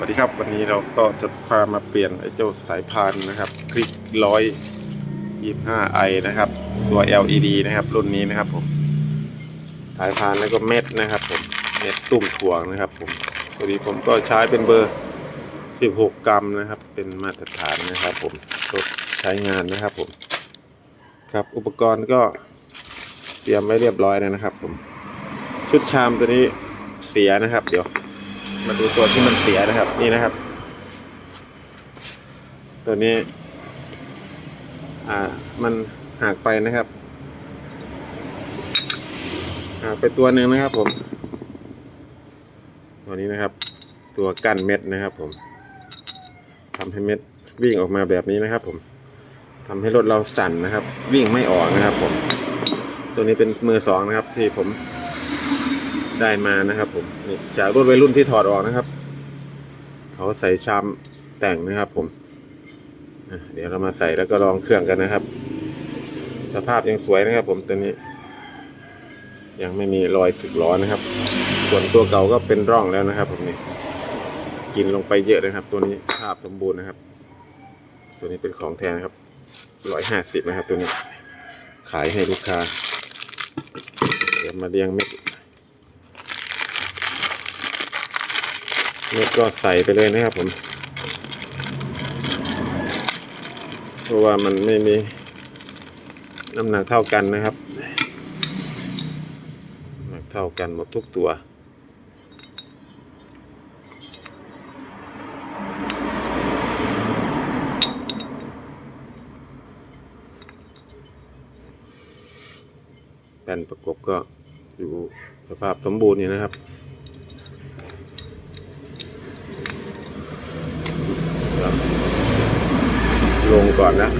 วัสดีครับวันนี้เราก็จะพามาเปลี่ยนไอ้เจ้าสายพานนะครับคลิกร้อยยี่ห้าไอนะครับ ตัว LED นะครับ รุ่นนี้นะครับผมสายพานแล้วก็เม็ดนะครับผมเม็ดตุ่มถ่วงนะครับผมตัวนี้ผมก็ใช้เป็นเบอร์ 16 กรัมนะครับ เป็นมาตรฐานนะครับผมทดใช้งานนะครับผมครับอุปกรณ์ก็เตรียมไว้เรียบร้อยแล้วนะครับผมชุดชามตัวนี้เสียนะครับ เดี๋ยว มาดูตัวที่มันเสียนะครับ นี่นะครับ ตัวนี้ อ่า มันหักไปนะครับหักไปตัวหนึ่งนะครับ ผม ตัวนี้นะครับ ตัวกั้นเม็ดนะครับ ผมทำให้เม็ดวิ่งออกมาแบบนี้นะครับ ผมทำให้รถเราสั่นนะครับ วิ่งไม่ออกนะครับ ผม ตัวนี้เป็นมือสองนะครับ ที่ผม ได้มานะครับผมนี่จากรุ่นวัยรุ่นที่ถอดออกนะครับ เขาใส่ชามแต่งนะครับผมเดี๋ยวเรามาใส่แล้วก็ลองเครื่องกันนะครับ สภาพยังสวยนะครับ ผมตัวนี้ ยังไม่มีรอยสึกล้อนะครับ ส่วนตัวเก่าก็เป็นร่องแล้วนะครับ ผมนี่กินลงไปเยอะเลยครับ ตัวนี้ภาพสมบูรณ์นะครับ ตัวนี้เป็นของแท้นะครับร้อยห้าสิบนะครับ ตัวนี้ ขายให้ลูกค้า เดี๋ยวมาเรียงเม็ด เม็ดก็ใส่ไปเลยนะครับผมเพราะว่ามันไม่มีน้ำหนักเท่ากันนะครับน้ำหนักเท่ากันหมดทุกตัวแผ่นประกบก็อยู่สภาพสมบูรณ์อยู่นะครับลง ก่อนนะ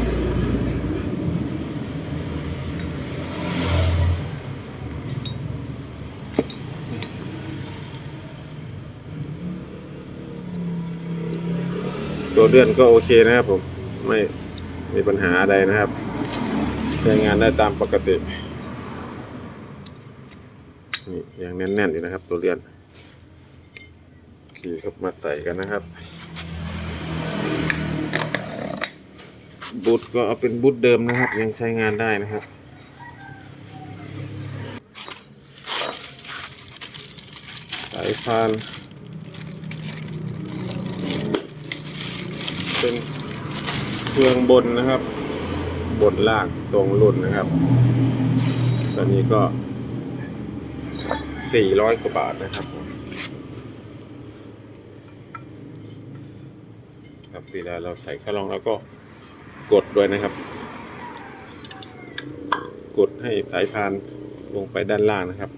ตัวเลื่อนก็โอเคนะครับผมไม่มีปัญหาอะไรนะครับ ใช้งานได้ตามปกตินี่ยังแน่นๆอยู่นะครับ ตัวเลื่อนขี่เข้ามาใส่กันนะครับ บูทก็เอาเป็นบูทเดิมนะครับ ยังใช้งานได้นะครับสายพาน เป็นเครื่องบนนะครับ บนล่างตรงรุ่นนะครับ ตอนนี้ก็ 400 กว่าบาทนะครับครับเวลาเราใส่ข้าลองแล้วก็ กดด้วยนะครับ กดให้สายพานลงไปด้านล่างนะครับ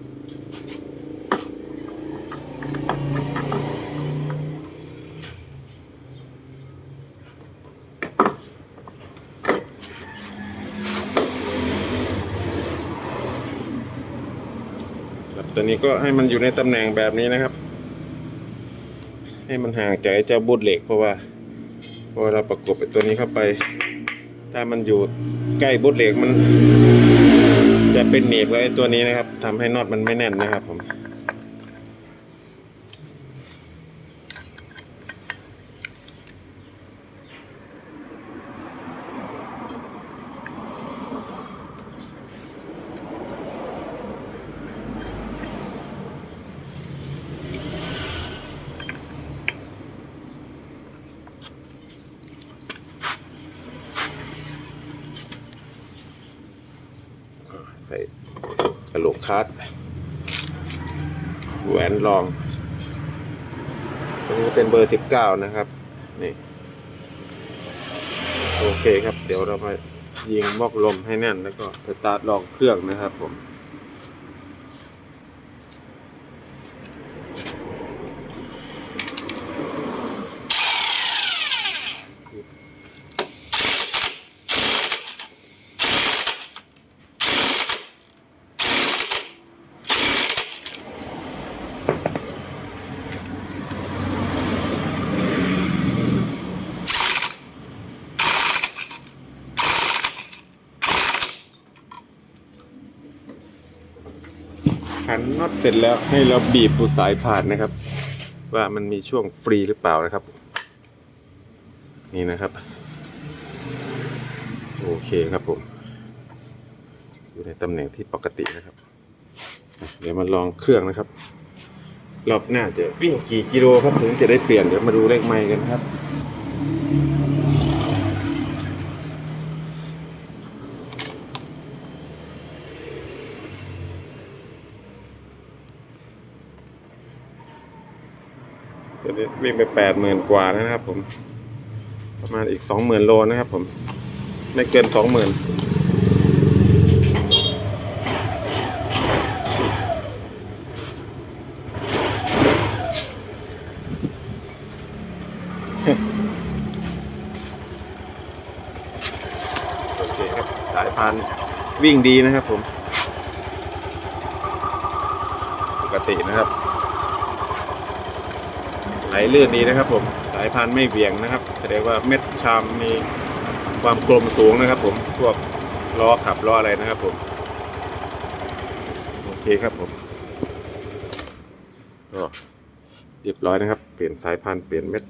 ครับตัวนี้ก็ให้มันอยู่ในตำแหน่งแบบนี้นะครับ ให้มันห่างจากเจ้าบูทเหล็กเพราะว่าพอเราประกบไอ้ตัวนี้เข้าไป ถ้ามันอยู่ใกล้บูทเหล็กมัน จะเป็นหนีบกับไอ้ตัวนี้นะครับทำให้น็อตมันไม่แน่นนะครับผม ใส่กระโหลกคัดแหวนรองตัวนี้เป็นเบอร์สิบเก้านะครับ นี่ โอเคครับ เดี๋ยวเรามายิงบอกลมให้แน่นแล้วก็สตาร์ทลองเครื่องนะครับผม ขันน็อตเสร็จแล้วให้เราบีบปูสายผ่านนะครับ ว่ามันมีช่วงฟรีหรือเปล่านะครับ นี่นะครับ โอเคครับผม อยู่ในตำแหน่งที่ปกตินะครับ เดี๋ยวมาลองเครื่องนะครับ รอบหน้าจะวิ่งกี่กิโลครับถึงจะได้เปลี่ยนเดี๋ยวมาดูเลขไมล์กันครับ ตัวนี้วิ่งไปแปดหมื่นกว่านะครับผม ประมาณอีกสองหมื่นโลนะครับผม ไม่เกินสองหมื่นโอเคครับ สายพานวิ่งดีนะครับผม ปกตินะครับ ไหลลื่นดีนะครับผมสายพานไม่เบี่ยงนะครับแสดงว่าเม็ดชามมีความกลมสูงนะครับ ผมพวกล้อขับล้ออะไรนะครับผมโอเคครับผมก็เรียบร้อยนะครับ เปลี่ยนสายพานเปลี่ยนเม็ด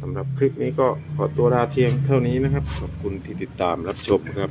สำหรับคลิปนี้ก็ขอตัวลาเพียงเท่านี้นะครับ ขอบคุณที่ติดตามรับชมครับ